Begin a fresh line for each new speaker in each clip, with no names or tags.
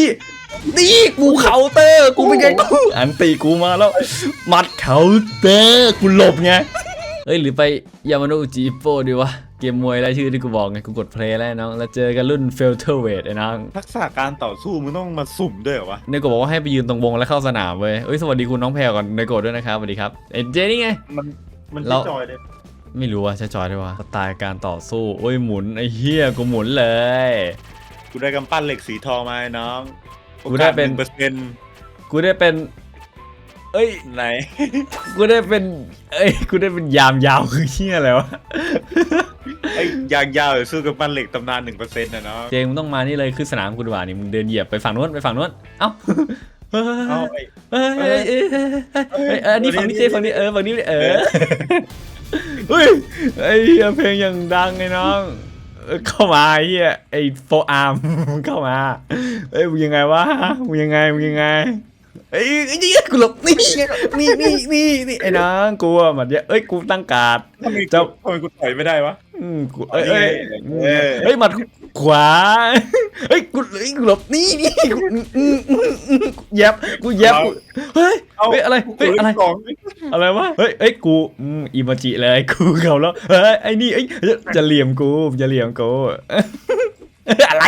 ดิดิกูเคาน์เตอร์ กูเป็นไงกูอันตีกูมาแล้ว มัดเคาน์เตอร์กูหลบไงเอ้ยหรือไปยามาโนะอุจิอิปโปดีวะ เกมมวยรายชื่อที่กูบอกไงกูกดเพลย์แล้วไอ้น้อง แล้วเจอกันรุ่นเฟลเทอร์เวทไอ้น้อง
ทักษะการต่อสู้มึงต้องมาสุ่มด้วยเหรอวะ
เนโกะบอกว่าให้ไปยืนตรงวงแล้วเข้าสนามเว้ยเอ้ยสวัสดีคุณน้องแพรก่อนเนโกะด้วยนะครับสวัสดีครับเอ็นเจนี่ไง
มันมัน
เรา
ที่จอยเลย
ไม่รู้ว่าใช้จอยได้วะสไตล์การต่อสู้โอ้ยหมุนไอ้เฮียกูหมุนเลย
กูได้กำปั้นเหล็กสีทองมาไอ้น้อง
กูได้เป็น
เปอร์เซ็นต์
กูได้เป็น เอ้ย
ไหน
กูได้เป็น เอ้ย กูได้เป็นยามยาวคือเฮียอะไรวะ
ไอ้ยางยาวสู้กำปั้นเหล็กตำนานหนึ่งเปอร์เซ็นต์นะน้อง
เจมึงต้องมานี่เลยคือสนามกูดีกว่านี่มึงเดินเหยียบไปฝั่งนู้นไปฝั่งนู้น เอ้าเฮ้ย
เอาไอ้
เฮ้ยเฮ้ยเฮ้ยเฮ้ยเฮ้ยเออนี่ฝั่งนี้เจฝั่งนี้เออฝั่งนี้เออ เฮ้ยไอ้เหี้ยเพลงอย่างดังไอ้น้อง เออเข้ามาไอ้เหี้ยไอ้โฟอาร์มเข้ามาเอ้ยมึงยังไงวะมึงยังไงมึงยังไงเอ้ยไอ้เหี้ยกูหลบนี่นี่นี่นี่นี่ไอ้น้องกูอะมันเยอะเอ้ยกูตั้งการ์ด
ทำไม
เจ้า
ทำไมกูต่อยไม่ได้วะ
อืมกูเอ้ยเอ้ย
เออ
เฮ้ยหมัดขวาเฮ้ยกูเฮ้ยกูหลบนี่นี่กูอืมอืมอืมอืมกูแยบกูแยบกูเฮ้ย
เอา
เฮ้ยอะไรเฮ้ยอะไร
กล่ อง
อะไรวะ เฮ้ยเฮ้ยกูอืมอีโมจิเลยกูเขาแล้ว เฮ้ยไอ้นี่ไอ้ยจะเหลี่ยมกูจะเหลี่ยมกู อะไร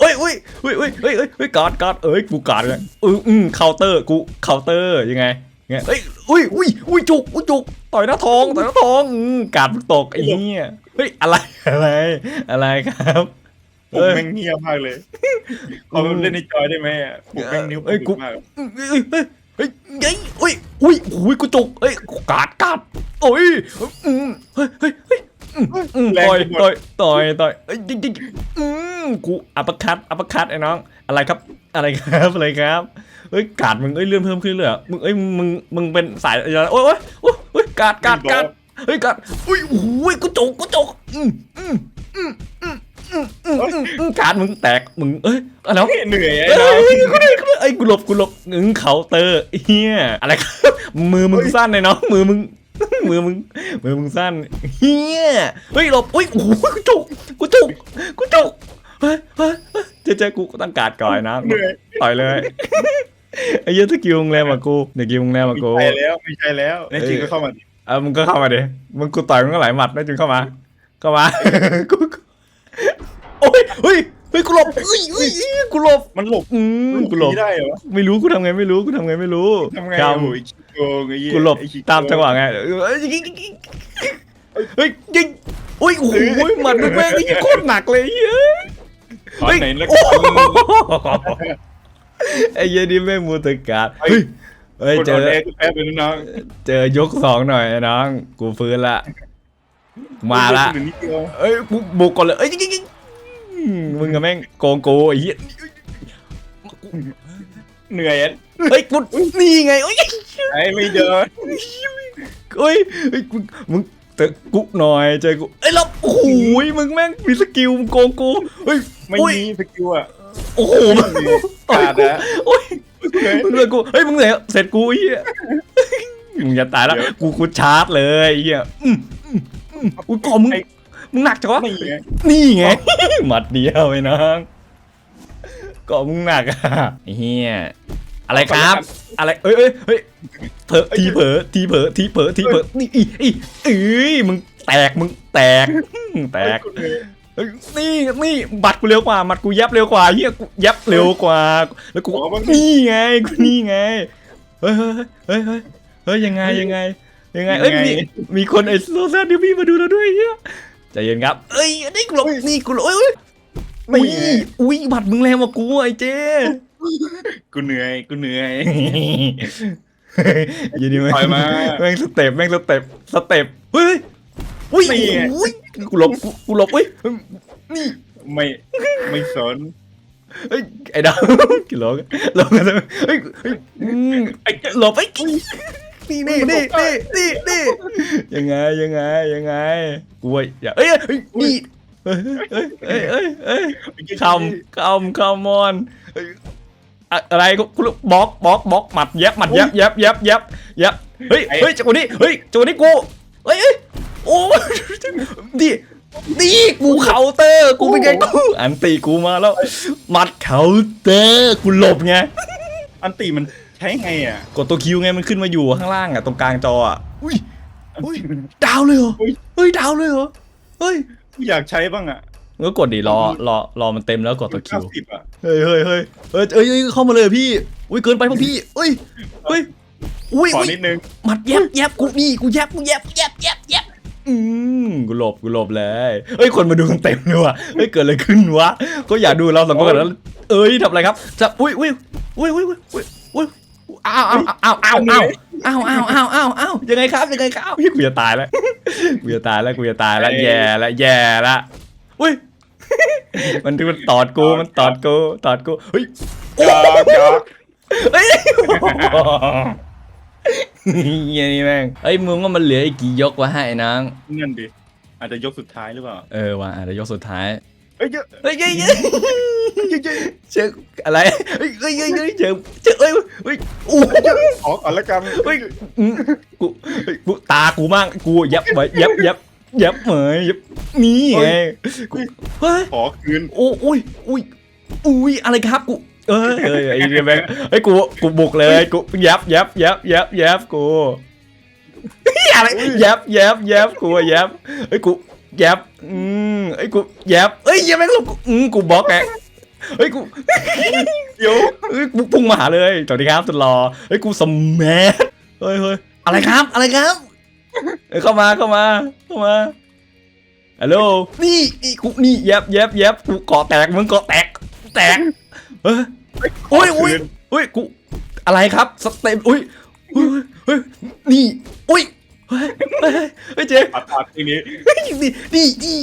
เฮ้ยเฮ้ยเฮ้ยเฮ้ยเฮ้ยเฮ้ยเฮ้ยกอดกอดเอ้ยกูกอดเลยอืมอืมเคาน์เตอร์กูเคาน์เตอร์ยังไงไงเฮ้ยอุ้ยอุ้ยอุ้ยจุกอุ้ยจุกต่อยหน้าท้องต่อยหน้าท้องอืมกาดมึงตกไอ้เหี้ยเฮ้ยอะไรอะไรอะไรครับ
ผมแม่งเงียบมากเลยเอาเล่นในจอยได้ไหมอะผมแม่งนิ้ว
เอ้ยกู
มาก
เฮ้ยเฮ้ยเฮ้ยเเฮ้ยเฮ้ยอุ้ยอุ้ยอุ้ยกูจุกเฮ้ยกาดกาดโอ้ยอืมเฮ้ยเฮ้ยเฮ้ยต่อยต่อยต่อยต่อยเฮ้ยจริงๆอืมกูอัปคัดอัปคัดไอ้น้อง อะไรครับ อะไรครับอะไรครับเฮ้ยกาดมึงเอ้ยเลื่อนเพิ่มขึ้นเลยอะมึงเอ้ยมึงมึงเป็นสายอะไรโอ้ยโอ้ยโอ้ยกาดกาดกาดเฮ้ยกาดอุ้ยอุ้ยกูจุกกูจุกอืมอืมอืมอืม กาดมึงแตกมึงเอ้ยอะไรวะ
เหนื่อยไอ้
เอ้
น้อง
ยกูได้กูได้ไอ้ยกูหลบกูหลบงึงเคาน์เตอร์เฮียอะไรครับมือมึงสั้นเลยเนาะมือมึงมือมึงมือมึงสั้นเฮียเฮ้ยหลบอุ้ยโอ้โหกูจุกกูจุกกูจุกเฮ้ยเฮ้ยเฮ้ยเจ๊เจ๊กูตั้งการ์ดก่อนนะ
เหนื่อย
ต่อยเลยไอ้เหี้ยสกิลมึงแรงกว่ากูเดี๋ยวกิลมึงแรงกว่า
ไม่
กู
ใช่แล้วไม่ใช่แล้วแน่จริงก็เข้ามาดิ
เออมึงก็เข้ามาดิมึงกูต่อยมึงก็หลายหมัดได้จริงเข้ามาเข้ามากูกู โอ้ยเฮ้ยเฮ้ยกูหลบเฮ้ยเฮ้ยเฮ้ยกูหลบ
มันหลบ
อืมกูหลบ
ได้เหรอ
ไม่รู้กูทำไงไม่รู้กูทำไงไม่รู้
ทำไง
ครั
โอ้ยขี้โกงไอ้เหี้ย
กูหลบ
ไอ้ขี้โก
ตามจังหวะไงเอ้ยยิงเฮ้ยยิงอุ้ยโอ้โหหมัดแม่งไอ้ยี่โคตรหนักเลยเฮ้ย
ขอ
เฮ้ย
ไหนแล้ว
โอ้โหไอ้เหี้ยนี่แม่งมูตการเฮ้ยเฮ้ย
กด
เจ
อ
อ
อนแอร์กูแพ้ไปน้อง
เจอยกสองหน่อยน้อง กูฟื้นละมาละ
เหลือนิดเดียว
เอ้ยบุกบุกก่อนเลยเอ้ยยิงยิงยิง มึงกับแม่งโกงกูไอ้เหี้ย
เหนื่อยอะ
เฮ้ยกูนี่ไงเอ้ย
ไอ้ไม่เจอ
เฮ้ยเฮ้ยมึงมึงเจอกูหน่อยเจอกูเอ้ยแล้วโอ้โหมึงแม่งมีสกิลมึงโกงกูเฮ้ย
ไม่
โอ้ย
มีสกิลอะ
โอ้โหมึงต่อย
ขาด
กู
นะ
โอ้ยมึงเลยกูเฮ้ยมึงเหนื่อยเสร็จกูไอ้เหี้ยมึงจะตายแล้วกูกูชาร์จเลยไอ้เหี้ยอืมอืมอืมอุ้ยกอมึง มึงหนักจังวะ
ไม่ไง
นี่ไง หมัดเดียวไอ้น้องกอมึงหนักอะไอ้เหี้ยอะไรครับ อะไรเอ้ยเอ้ยเฮ้ยเผลอทีเผลอทีเผลอทีเผลอทีเผลอนี่อีอีเอ้ยมึงแตกมึงแตกแตกเฮ้ยนี่นี่บัตรกูเร็วกว่าบัตรกูยับเร็วกว่าเฮียกูยับเร็วกว่า แล้วกูนี่ไงกูนี่ไงเฮ้ยเฮ้ยเฮ้ยเฮ้ยยังไงยังไงยังไงเอ้ยมีมีคนไอ้โซเซนดิวี่มาดูเราด้วยเฮีย ใจเย็นครับ เอ้ยนี่กูหลบนี่กูหลบเอ้ยเอ้ยอุ้ยอุ้ยบัตรมึงแรงกว่ากูไอ้เจ้
กูเหนื่อยกูเหนื่อย
ยินดีไหม
ปล่อยมา
แม่งสเต็ปแม่งสเต็ปสเต็ปเฮ้ยอุ้ย
นี่ไง
อุ้ยกูหลบกูกูหลบเฮ้ยนี่
ไม่ไม่สน
เฮ้ยไอ้ดาวกี่หลบหลบกันเลยเฮ้ยเฮ้ยอืม
ไอ้
หลบไอ้ นี่นี่นี่นี่นี่นี่ยังไงยังไงยังไงกูว่าอย่าเอ้ยเฮ้ยนี่เฮ้ยเฮ้ยเฮ้ยเฮ้ยเฮ้ยคำคำคำมอนเฮ้ยอะอะไรกูกูบล็อกบล็อกบล็อกหมัดเย็บหมัดเย็บเย็บเย็บเย็บเย็บเฮ้ยเฮ้ยจังหวะนี้เฮ้ยจังหวะนี้กูเฮ้ยเฮ้ยโอ้ดินี่กูเคาน์เตอร์กูเป็นไงกูอันตีกูมาแล้วหมัดเคาน์เตอร์กูหลบไง
อันตีมัน ใช้ไงอะ
กดตัวคิวไงมันขึ้นมาอยู่ข้างล่างอะตรงกลางจออะอุ้ย
อันตีมัน
ดาวเลยเหรอ
อุ๊ย
เฮ้ยดาวเลยเหรอเฮ้ย
กูอยากใช้บ้างอะ
มึงก็กดดิรอรอรอมันเต็มแล้วกดตัวคิว
เก้าสิบอะ
เฮ้ยเฮ้ยเฮ้ยเฮ้ยเอ้ยเอ้ยเข้ามาเลยพี่อุ้ยเกินไปพวกพี่เอ้ยเฮ้ยอุ้ย
ขอ
อุ้ย
นิดนึง
หมัดแยบแยบกูนี่กูแยบกูแยบแยบแยบแยบอืมกูหลบกูหลบเลยเฮ้ยคนมาดูกันเต็มเลยว่ะเฮ้ยเกิดอะไรขึ้นวะก็อยากดูเราสองคนกันแล้วเอ้ยทำอะไรครับจะอุ้ยอุ้ยอุ้ยอุ้ยอุ้ย อุ้ยอุ้ยอ้าวอ้าวอ้าวอ้าวอ้าวอ้าวอ้าวอ้าวอ้าวอ้าวยังไงครับยังไงครับพี่กูจะตายแล้วกูจะตายแล้วกูจะตายแล้วแย่แล้วแย่แล้วอุ้ยมันมันตอดกูมันตอดกูตอดกูเฮ้ย
อยากอยาก
เฮ้ยเหี้ยนี่แม่งเฮ้ยมึงว่ามันเหลืออีกกี่ยกวะให้นาง
นั่นดิอาจจะยกสุดท้ายหรือเปล่า
เออว่ะอาจจะยกสุดท้าย
เอ้ยเยอะ
เฮ้ยเฮ้ยเฮ้ยเจออะไรเฮ้ยเฮ้ยเฮ้ยเฮ้ยเจอเจอเฮ้ยเฮ้ยอู้
ขอก่อนละกัน
เฮ้ยอืมกูเฮ้ยกูตากูมั่งกูยับไว้ยับยับยับเหมยยับนี่ไงกูเฮ้ย
ขอคืน
โอ้อุ้ยอุ้ยอุ้ยอะไรครับกูเอ้ยเอ้ยไอ้เนี่ยแม่งเฮ้ยกูกูบุกเลยกูยับยับยับยับยับกูอะไรยับยับยับกูอะยับเฮ้ยกู ยับอืมเฮ้ยกูยับเฮ้ยยังแม่งหลบกูอืมกูบล็อกไงเฮ้ยกู
เดี๋ยว
เฮ้ยกูพุ่งมาหาเลยสวัสดีครับสุดรอเฮ้ยกูสแมัทเฮ้ยเฮ้ยอะไรครับอะไรครับเฮ้ยเข้ามาเข้ามาเข้ามาฮัลโหลนี่นี่กูนี่ยับยับยับกูเกาะแตกมึงเกาะแตกแตกเฮ้ยโอ้ยโอ้ยโอ้ยกูอะไรครับสเต็ปอุ้ยอุ้ยเฮ้ยนี่อุ้ย เฮ้ยเฮ้ยเฮ้ยเจ๊
ปัดปัดทีนี้
นี่นี่นี่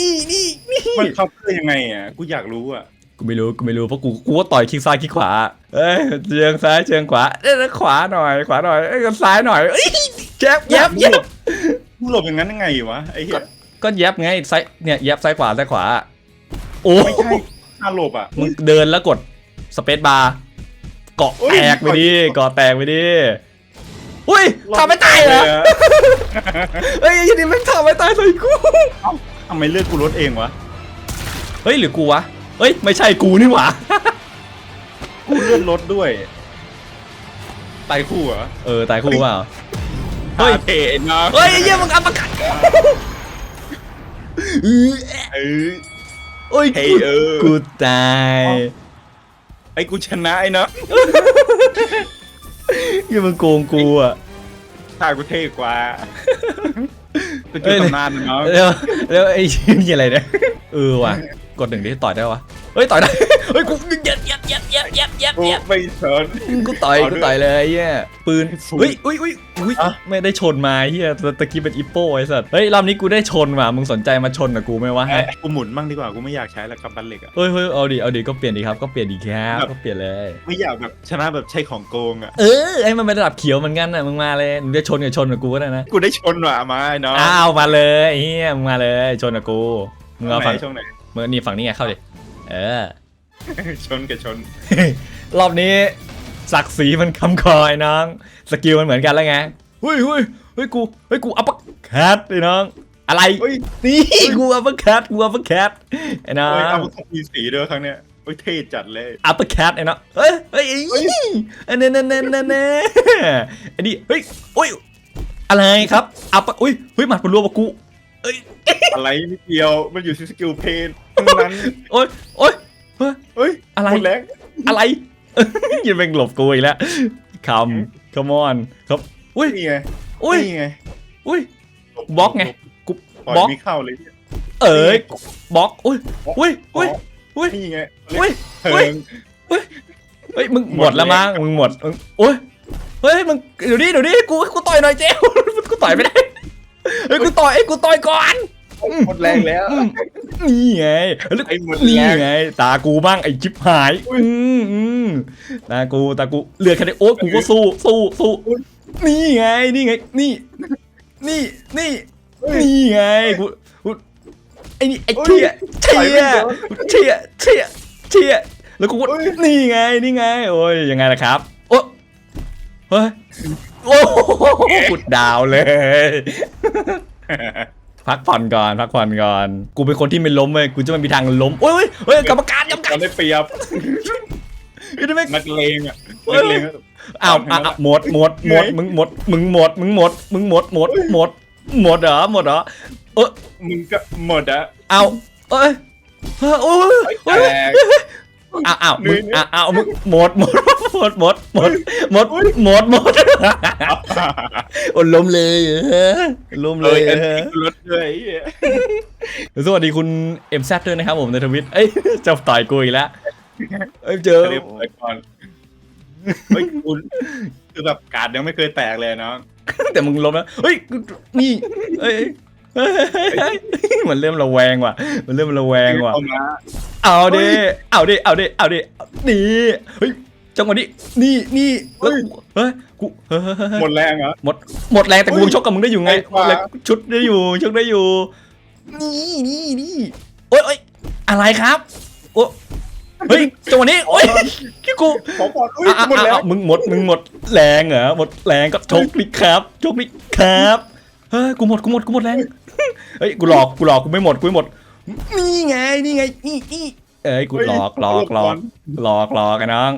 นี่นี่นี่
มันคับได้ยังไงอะกูอยากรู้อะ
กูไม่รู้กูไม่รู้เพราะกูกูก็ต่อยคิกซ้ายคิกขวาเอ้ยเชียงซ้ายเชียงขวาเอ้ยขวาหน่อยขวาหน่อยเอ้ยซ้ายหน่อยเอ้ยแยบแยบแยบ
กูหลบอย่างนั้นยังไงวะไอ้เหี้ย
ก็แยบไงซ้ายเนี่ยแยบซ้ายขวาซ้ายขวาโอ้
ไม่ใช่ถ้าหลบอะ
มึงเดินแล้วกดสเปซบาร์เกาะแตกไปดิเกาะแตกไปดิ อุ้ยทำไม่ตายเหรอ
ลบ
เฮ้ยไอ้นี่แม่งทำไม่ตายใส่กู
เอ้าทำไมเลือกกูลดเองวะ
เฮ้ยหรือกูวะ เฮ้ยไม่ใช่กูนี่หว่า
กูเลื่อนรถด้วยไตายคู่เหรอ
เออตายคู่เปล่า
เฮ้ยเพจนะ
เฮ้ยไอ้เหี้ยมึงอัปประกันเออ
เออ
โอ้ย
เฮ้ยเออ
กูตาย
ไอ้กูชนะไอ้เนาะ
ยี่มึงโกงกูอะ
ถ้ากูเท่กว่าเป็น
เอ้
จุด
ย
ตำนานนะเนาะ
แล้วแล้วไอ้นี่อะไรเนี่ยเออว่ะ กดหนึ่งดิต่อยได้วะเฮ้ยต่อยได้
กู
ยัด
ไม่สน
กูต่อย
เอาด้วย
กูต่อยเลยไอ้เหี้ยปืน
สู้
เฮ้ยอุ้ยอุ้ยอุ้ย
อะ
ไม่ได้ชนมาเฮียตะตะกี้เป็นอิปโป้ไอ้สัสเฮ้ยรอบนี้กูได้ชนว่ะมึงสนใจมาชนกับกูไหมวะ
เอ้
ฮะ
ยกูหมุนบ้างดีกว่ากูไม่อยากใช้แล้วกับบันเหล็กอะ
เฮ้ยเฮ้ยเอาดิเอาดิก็เปลี่ยนดีครับก็เปลี่ยนดีครับ
แบบ
ก็เปลี่ยนเลย
ไม่อยากแบบชนะแบบใช้ของโกงอะ
เออไอ้มันเป็นระดับเขียวเหมือนกันน่ะมึงมาเลยมึงจะชนกับชนกับกูก็ได้นะ
กูได้ชนว่ะมาไอ้เนาะ
อ้าวมาเลยไอ้เฮียมึงมาเลยชนกับกูมึงเอาฝั่ง
ช่วงไหน
มึงนี่ฝั่งนี้ไงเข้าดิเออ
ชนกับชน
รอบนี้ศักดิ์ศรีมันคำคอยน้อง สกิลมันเหมือนกันแล้วไงเฮ้ยเฮ้ยเฮ้ยกูเฮ้ยกูอัปเปอร์แคทไอ้น้อง อะไร
เฮ้ย
นี่กูอัปเปอร์แคทกูอัปเปอร์แคทไอ้น้อง
เฮ้ยเอามามีสีด้วยครั้งเนี้ยเฮ้ยเท่จัดเลย
อัปเปอร์แคทไอ้น้องเฮ้ยเฮ้ย
เฮ้ย
อันนี้นั่นนั่นนั่นนั่นไอ้นี่เฮ้ยโอ้ยอะไรครับอัปเปอร์อุ้ยเฮ้ยหมัดมันรัวกว่ากูเอ้ย
อะไรนิดเดียวมันอยู่ที่สกิลเพนทั้งนั้น
โอ้ยโอ้ยเฮ้ย
เฮ้ย
อะไร
หมดแรง
อะไร ยังแม่งหลบกูอีกแล้วคำ come on ครับอุ้ย
นี่ไง
อุ้ย
นี่ไง
อุ้ยบล็อกไงกู
ปล่อย
บล็อก
ไม่เข้าเลยเนี่ย
เอ้ยบล็อกอุ้ยอุ้ยอุ้ย อุ้ย
นี่ไง
อุ้ย
เพิ
อุ้ย
ง
เฮ้ยมึงห
ห
ม
ม
ด
ด
แล้ว
แล้ว
มั้งมึงหมดมึงโอ้ยเฮ้ยมึงเดี๋ยวนี้เดี๋ยวนี้กูกูต่อยหน่อยเจ้กูต่อยไม่ได้เฮ้ยกูต่อยไอ้ยกูต่อยก่อน
หมดแรงแล้ว
อืมนี่ไงแล้ว
ไอ้หมด
นี่
แรง
ไง ตากูบ้างไอ้จิบหายอืมอืมตากูตากูเลือดแค่ไหนโอ้กูก็สู้สู้สู้นี่ไงนี่ไง นี่ นี่นี่นี่ไงกูกูไอ้นี่ไอ้เชี่ยเชี่ยเชี่ยเชี่ยเชี่ยแล้วกูก็นี่ไงนี่ไง โอ้ยยังไงล่ะครับ โอ้เฮ้ยโอ้โหกุดดาวเลย พักผ่อนก่อน พักผ่อนก่อน กูเป็นคนที่ไม่ล้มเว้ยกูจะไม่มีทางล้มโอ้ยเฮ้ยเฮ้ยกรรมการกรรมการ
เราได้เปรียบ
เฮ้ยทำไม
นักเลงอะ
เฮ้
นั
ย
กเลงอะ
อ้าวอ้าวอ้าวหมดหมดหมดมึงหมดมึงหมดมึงหมดมึงหมดหมดหมดหมดเหรอหมดเหรอเออ
มึงก็หมดอะ
เอาเอ้ยเฮ้ยโอ้ย
แต
เฮ้ย
ก
อ้าวอ้าวมึง
นี่
อ้าวอ้าวมึงหมดหมดหมดหมดหมดหมดหมดหมดโอ้ล้มเลยเออล้ม
เล
เลยย
อัน
เออ
นี้รถด้วยไอ้เหี้ย
สวัสดีคุณเอ็มแซด้วยนะครับผมในทวิตเอ้ยจะต่อยกูอีกแล้วเอ้ยเจอ
เรียบร้อยก่อนเฮ้ยคุณคือแบบการดยังไม่เคยแตกเลยเนาะ
แต่มึงล้มแล้วเฮ้ยนี่เอ้ย เฮ้ยเฮ้ยเฮ้ยมันเริ่มระแวงว่ะ มันเริ่มระแวงว่ะ
เข้ามา
เอาดิ เอาดิ เอาดิ เอาดิ นี่ เฮ้ย จังหวะนี้ นี่ นี่แล้วกูเฮ้ย กูเฮ้ยเฮ้ยเฮ้ย
หมดแรงเหรอ
หมด หมดแรงแต่กูยังชกกับมึงได้อยู่ไง
ไอ้ขวา
แล้วชุดได้อยู่ชกได้อยู่ นี่นี่นี่โอ๊ยโอ๊ยอะไรครับ โอ้เฮ้ย จังหวะนี้ โอ๊ยคิกู
ขอก่อนอุ้ย
อะอะ
หมดแล้ว
อะมึงหมด มึงหมดแรงเหรอ หมดแรงก็ชกดิครับ ชกดิครับ เฮ้ย กูหมด กูหมด กูหมดแรง เฮ้ยกูหลอกกูหลอกกูไม่หมดกูไม่หมดนี่ไงนี่ไงนี่นี่เอ้ยกูหลอกหลอกหลอกหลอกหลอกไอ้น้อง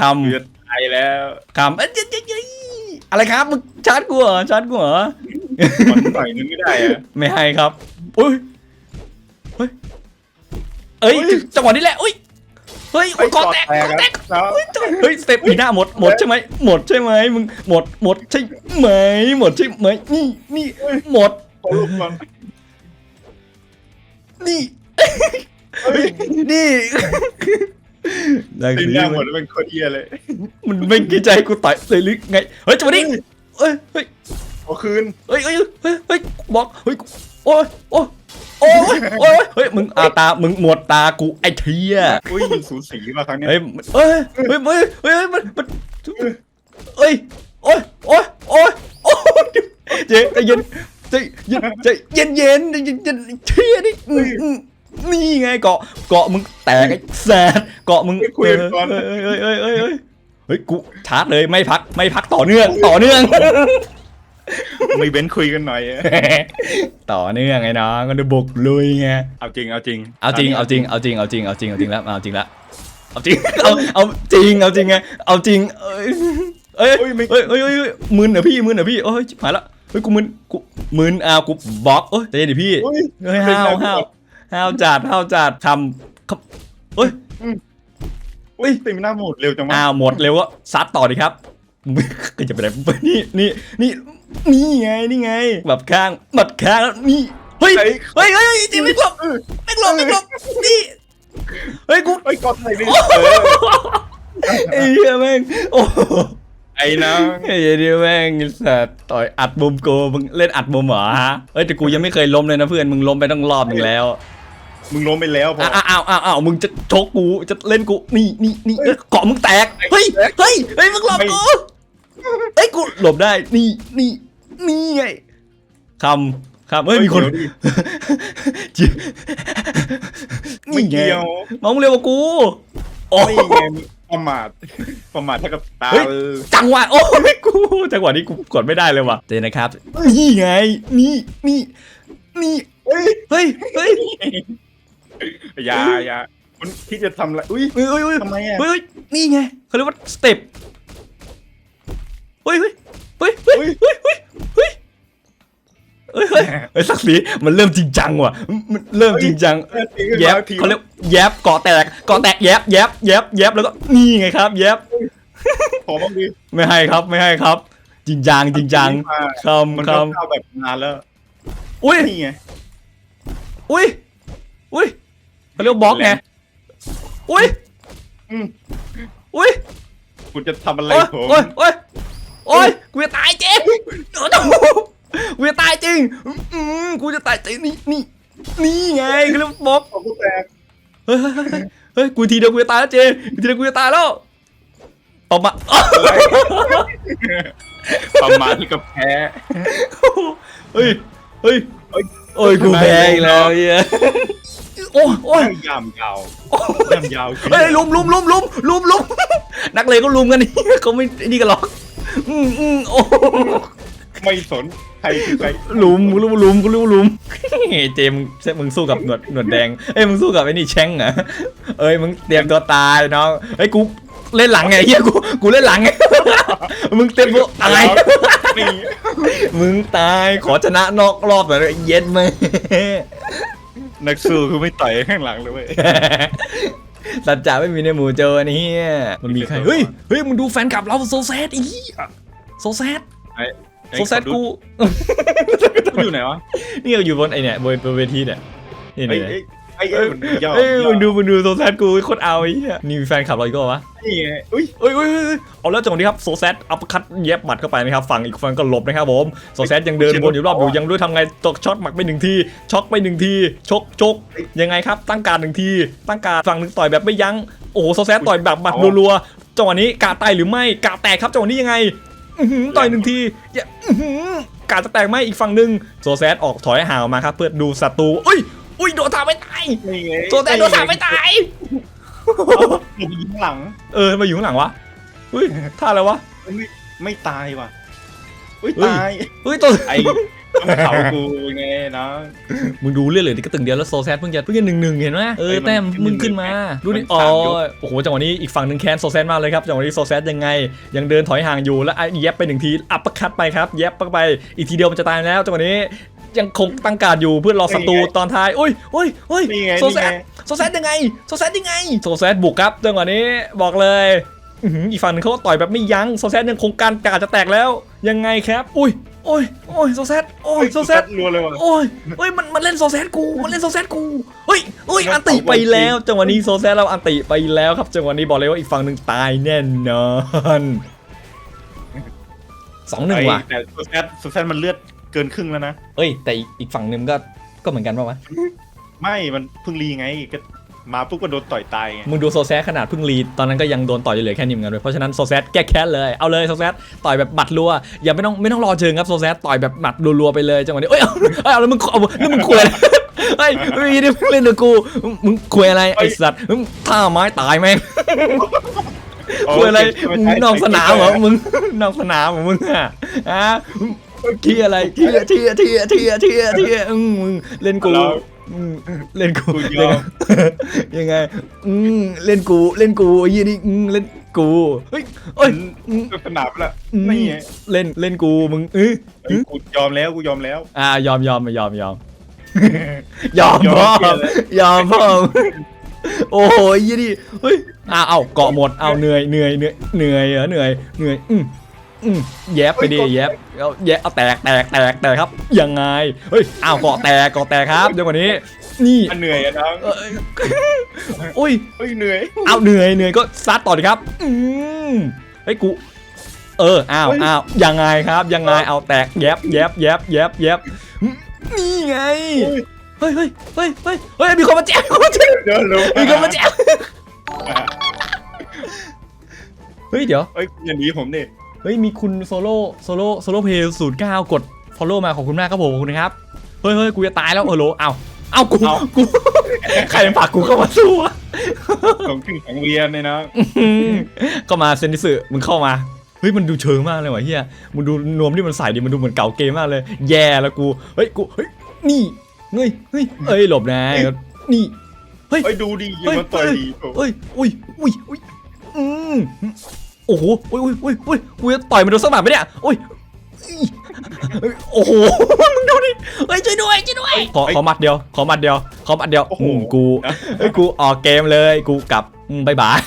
ค
เลือดตายแล้วำ
คำเอ้ยเจ๊เจ๊เจ๊อะไรครับมึงชาร์จกูเหรอชาร์จกูเหรอ
มันหน่อยนึงไม่ได้อะ
ไม่ให้ครับอุ้ยเฮ้ยเอ้ยจังหวะนี้แหละอุ้ยเฮ้ย
ไอ้
กอแตก
แต
ก
ก
อ
อะ
แตก
ครับ
เฮ้ยสเต็ปอีหน้าหมดหมดใช่ไหมหมดใช่ไหมมึงหมดหมดใช่ไหมหมดใช่ไหมนี่นี่หมด
ขอรูปก่อน
นี่
เฮ้ย
นี่ได้
ตี
สิ
หน้าหมดแล้วเป็นโคตรเหี้ยเลย
มันไม่คิดใจให้กูต่อยเลยหรือไง เฮ้ยจังหวะนี้เฮ้ยเฮ้ย
เอาคืน
เฮ้ยเฮ้ยเฮ้ยเฮ้ยบอก เฮ้ย โอ้ยโอ้ยโอ้ยโอ้ยเฮ้ย มึงอาตา มึงหมดตากูไอ้เทีย
อุ้ยสูสีมาครั้งเนี้ย
เฮ้ยเฮ้ย เฮ้ย เฮ้ย เฮ้ย มัน มันเฮ้ย โอ้ยโอ้ยโอ้ยโอ้ยเจ๊ใจเย็น ใจเย็นใจเย็นเย็นใจเย็นเย็นเทียนี่อืมอืมนี่ไงเกาะเกาะมึงแตกไอ้แสบเกาะมึงเฮ้ยเฮ้ยเฮ้ยเฮ้ยเฮ้ยเฮ้ยเฮ้ยกูชาร์จเลยไม่พักไม่พักต่อเนื่องต่อเนื่อง
ไม่เว้นคุยกันหน่อยอะ
ต่อเนื่องไงน้องก็ดูบุกลุยไง
เอาจริงเอาจริง
เอาจริงเอาจริงเอาจริงเอาจริงเอาจริงเอาจริงแล้วเอาจริงแล้วเอาจริงเอาเอาจริงเอาจริงไงเอาจริงเอ้ยเอ้ย
เฮ้ยไม่
เฮ้ยเฮ้ยเฮ้ยเฮ้ยมึนเหรอพี่มึนเหรอพี่โอ้ยชิบหายละ เฮ้ยกูมึนกูมึนอ้าวกูบล็อกเอ้ยใจเย็นดิพี่
อุ้ย
เฮ้ยห้าวห้าวห้าวจัดห้าวจัดทำครับเฮ้ย
อุ้ยตีหน้าหมดเร็วจังวะ
อ้าวหมดเร็วก็ซัดต่อดิครับ ก็จะไปไหนนี่นี่นี่นี่ไงนี่ไงแบบข้างแบบข้างแล้วนี่เฮ้ย
ไอ้
เฮ้ยเฮ้ยจริงไม่หลบไม่หลบไม่หลบนี่เฮ้ยกู
ไอ้ยกอดไหนดิ
ไอ้เหี้ยแม่งโอ้โห
ไอ้น้อง
ไอ้เหี้ยแม่งไอ้สัตว์ต่อยอัดมุมกูมึงเล่นอัดมุมเหรอฮะเฮ้ยแต่กูยังไม่เคยล้มเลยนะเพื่อนมึงล้มไปตั้งรอบหนึงแล้ว
มึงล้มไปแล้วพอ
อ้าวอ้าวอ้าวอ้าวมึงจะชกกูจะเล่นกูนี่นี่นี่เอ้ยเกาะมึงแตกเฮ้ยเฮ้ยเฮ้ยมึงหลบกูเฮ้ยกูหลบได้นี่นี่นี่ไงคำคำเฮ้ยมีคน
เดี๋ยวดิ
จินี่
ไม่
ไง
เกี่ยว
มองเร็วกว่ากูโอ้
ไม่ไงมึง ประมาทประมาทเท่ากับตา
เฮ้ย
เออ
จังหวะโอ้ยกู จังหวะนี้กูกดไม่ได้เลยว่ะเจนะครับนี่ไง นี่นี่นี่
เฮ้ย
เฮ้ยเฮ้ย
อย่าอย่ามันที่จะทำอะไรอุ้ย
เฮ้ยเฮ้ยเฮ้ย
ทำไมอะ
เฮ้ยนี่ไงเขาเรียกว่าสเต็ปเฮ้ยเฮ้ยเฮ้ยเฮ้ยเฮ้ยเฮ้ยเฮ้ย เฮ้ยเฮ้ยเฮ้ยสักสีมันเริ่มจริงจังว่ะมันเริ่มจริงจัง
เออตีขึ้น
แย
มา
บ
ที
เขาเรียกแยบเกาะแตกเกาะแตกแยบแยบแยบแยบแล้วก็นี่ไงครับแยบ
ขอบ้างดิ
ไม่ให้ครับไม่ให้ครับ จริงจังจริงจัง
มัน
คำ
ก็
คำ
เข้าแบบนานแล้ว
อุ้ย
นี่ไง
อุ้ยอุ้ยเขาเรียกว่าบล็อกไงอุ้ย
อืม
อุ้ย
กูจะทำอะไร
โอ้ย
ผม
โอ้ยโอ้ยโอ้ยกูจะตายจริงโอ้โห กูจะตายจริงอืมกูจะตายจริงนี่นี่นี่ไงเขาเรียกว่าบล็อก
ขอกูแตก
เฮ้ยเฮ้ยเฮ้ยเฮ้ยเฮ้ยกูทีเดียวกูจะตายแล้วเจกูทีเดียวกูจะตายแล้วออกมา
ประมาทที่กับแพ้
เฮ้ยเฮ้ย
เฮ้ย
โอ้ยกูแพ้อีกแล้วเฮียโอ้ยโอ้ย
ยามยาวย่ำยาว
เฮ้ยลุมลุมลุมลุมลุมลุมนักเลงก็ลุมกันนี่เขาไม่นี่กันหรอกอืมอืมโอ้
ไม่สนใครคือใคร
หลุมกูรู้ว่าหลุมกูรู้ว่าหลุมเจมส์มึงสู้กับหนวดหนวดแดงเอ้ยมึงสู้กับไอ้นี่แช่งเหรอเอ้ยมึงเตรียมตัวตายน้องเอ้ยกูเล่นหลังไงเฮียกูกูเล่นหลังไงมึงเต็มตัวตาย
นี่
มึงตายขอชนะนอกรอบหน่อยเย็นไหม
นักสู้คือไม่ต่อยข้างหลังเลยเว้ย
สัจจะไม่มีในหมู่โจรนี่มันมีใครเฮ้ยเฮ้ยมึงดูแฟนคลับเราโซแซดอีโซแซด
ไอ้
โซแซดกู
กูอยู่ไหนวะ
นี่เราอยู่บนไอเนี่ยบนบนเวทีเนี่ยนี่
ไอ้
นี่
ไอ้ไอ้ไอ้มันย่อ
เอ้ย
ย่อ
มึงดูมึงดูโซแซดกูโคตรเอาไอ้เหี้ยนี่มีแฟนคลับเราอีกก็วะ
นี่ไงอุ้ย
เอ้ยเอ้ยเอ้ยเอ้ยเอาแล้วจังหวะนี้ครับโซแซดอัปคัตเย็บหมัดเข้าไปนะครับฝั่งอีกฝั่งก็หลบนะครับผมโซแซดยังเดินวนอยู่รอบอยู่ยังไม่รู้ทำไงตกช็อตหมักไปหนึ่งทีช็อกไปหนึ่งทีชกชกยังไงครับตั้งการหนึ่งทีตั้งการฝั่งหนึ่งต่อยแบบไม่ยั้งโอ้โหโซแซดต่อยแบบหมัดรัวๆจังหวะนี้กาตายหรือไม่กาแตกครับจังหวะนี้ยังไงอื้อหือ ต่อยหนึ่งทีอย่าอื้อหือกาจะแตกไหมอีกฝั่งหนึ่งโซแซดออกถอยห่างออกมาครับเพื่อดูศัตรูอุ้ยอุ้ยโดนถามไม่ตาย
นี่ไง
โซแซดโดนถามไม่ตาย
เดี๋ยวไปยิงหลัง
เออมาอยู่ข้างหลังวะอุ้ยท่าอะไรวะ
ไม่ไม่ตายว่ะ อุ้ย
เฮ้ย
ตาย
เฮ้ยตัว
ไอ้เขากูไงนะ
มึงดูเรื่อยเลยที่กระตึงเดียวแล้วโซแซดเพิ่งจะเพิ่งจะหนึ่งหนึ่งเห็นไหมเออ
เฮ้ยมัน
แต้มมึงขึ้นมา
มัน
ดูดิ
มัน
อ๋อ
สามยก
โอ้โหจังหวะนี้อีกฝั่งหนึ่งแคนโซแซดมากเลยครับจังหวะนี้โซแซดยังไง ยังเดินถอยห่างอยู่แล้วไอ้แยบไปหนึ่งทีอัปเปอร์คัตไปครับแยบเข้าไปอีกทีเดียวมันจะตายแล้วจังหวะนี้ยังคงตั้งการดอยู่เพื่อรอศัตรูตอนท้าย อุ้ยอุ้ยอุ้ย
นี่ไง
โซ
นี่
แซ
ไง
ดโซแซดยังไง โซแซดยังไง โซแซดบุกครับจังหวะนี้บอกเลย อื้อหืออีกฝั่งหนึงเขาก็ต่อยแบบไม่ยั้งโซแซดยังคงการกาดจะแตกแล้ว ยังไงครับ อุ้ยโอ้ยโอ้ยโซแซดโอ้ยโซแซด
รัวเลยว่ะ
โอ้ยเฮ้ยมันมันเล่นโซแซดกูมันเล่นโซแซดกูเฮ้ยเฮ้ยอันติไปแล้วจังหวะนี้โซแซดเราอันติไปแล้วครับจังหวะนี้บอกเลยว่าอีกฝั่งหนึ่งตายแน่นอนสองหนึ่งว่ะ
ไอ้แต่สุดแซดสุดแซดมันเลือดเกินครึ่งแล้วนะ
เอ้ยแต่อีกอีกฝั่งหนึ่งก็ก็เหมือนกันป่าวะ
ไม่มันเพิ่งรีไงก็ มาปุ๊บก็โดนต่อยตายไง
มึงดูโซแซดขนาดเพิ่งรีดตอนนั้นก็ยังโดนต่อยอยู่เหลือแค่นี้เหมือนกันเลยเพราะฉะนั้นโซแซดแก้แค้นเลยเอาเลยโซแซดต่อยแบบบัดรัวอย่าไม่ต้องไม่ต้องรอเชิงครับโซแซดต่อยแบบหมัดรัวๆไปเลยจังหวะนี้เอ้ยเอาเอาเอาแล้วมึงเอาแล้วมึงคุยอะไรเฮ้ยไม่มีดิมึงเล่นกับกูมึงคุยอะไรไอ้สัตว์มึงท่าไม้ตายแม่งคุยอะไรมึงนอกสนามเหรอมึงนอกสนามเหรอมึงอะฮะเที่ยอะไรเที่ยเที่ยเที่ยเที่ยเที่ยเที่ยอืมมึงเล่นกู อืมเล่นกู
กูย
เล่
อนม
ยังไงอืมเล่นกูเล่นกูไอ้ยี่นี่อืมเล่นกูเฮ้ยเอ้ยอืม
สนามละ
อืม
นี่ไง
เล่นเล่นกูมึงเออ
เฮ้ยกูยอมแล้วกูยอมแล้ว
อ่ายอมยอมยอมยอมยอม
ยอม
พ่อ
เกลียดเลย
ยอมพ่อโอ้โหยี่นี่เฮ้ยอ้าวเอาเกาะหมดเอาเหนื่อยเหนื่อยเหนื่อยเหนื่อยเหรอเหนื่อยเหนื่อยอืม อืมแยบไปดิแยบเอาแยบเอาแตกแตกแตกแตกครับ ยังไง เฮ้ย อ้าวเกาะแตกเกาะแตกครับเดี๋ยวกว่านี้ นี่
มันเหนื่อยอะน้อง
เอ้ยอุ้ย
เฮ้ยเหนื่อย
เอาเหนื่อยเหนื่อยก็ซัดต่อดิครับ อืมเฮ้ยกู เออ อ้าว
เฮ้ย
อ้าวยังไงครับ ยังไง เอาแตกแยบแยบแยบแยบแยบอืมนี่ไง เฮ้ยเฮ้ยเฮ้ยเฮ้ยเฮ้ยมีคนมาแจกมีคนมาแจก
เดินลง
มีคนมาแจกเฮ้ยเดี๋ยว
เฮ้ยอย่างนี้ผมนี่
เฮ้ยมีคุณโซโล่โซโล่โซโล่เพย์ศูนย์เก้ากด follow มาขอบคุณมากครับผมขอบคุณนะครับเฮ้ยเฮ้ยกูจะตายแล้วเออโหลเอาเอากูกูใครผลักกูเข้ามาสู้วะ
ของถึงของเวียนเนี่ยนะ
อืมก็มาเซนดิสึมึงเข้ามาเฮ้ยมันดูเชิงมากเลยว่ะเฮียมึงดูนวมที่มันใส่ดิมันดูเหมือนเก่าเกมมากเลย แย่แล้วกูเฮ้ยกูเฮ้ยนี่เฮ้ยเฮ้ยเอ้ยหลบนะนี่
เฮ้ยดูดียิงมันต่อยดีโอ้
เอ้ยอุ้ยอุ้ยอุ้ยอืม โอ้โหอุ้ยอุ้ยอุ้ยอุ้ยกูจะต่อยมันโดนสักหมัดไหมเนี่ยอุ้ยเฮ้ยโอ้โห มึงดูดิ เฮ้ยช่วยด้วยช่วยด้วย ขอขอหมัดเดียว ขอหมัดเดียว ขอหมัดเดียวอืมกูเฮ้ยกูออกเกมเลย กูกลับอืมบายบาย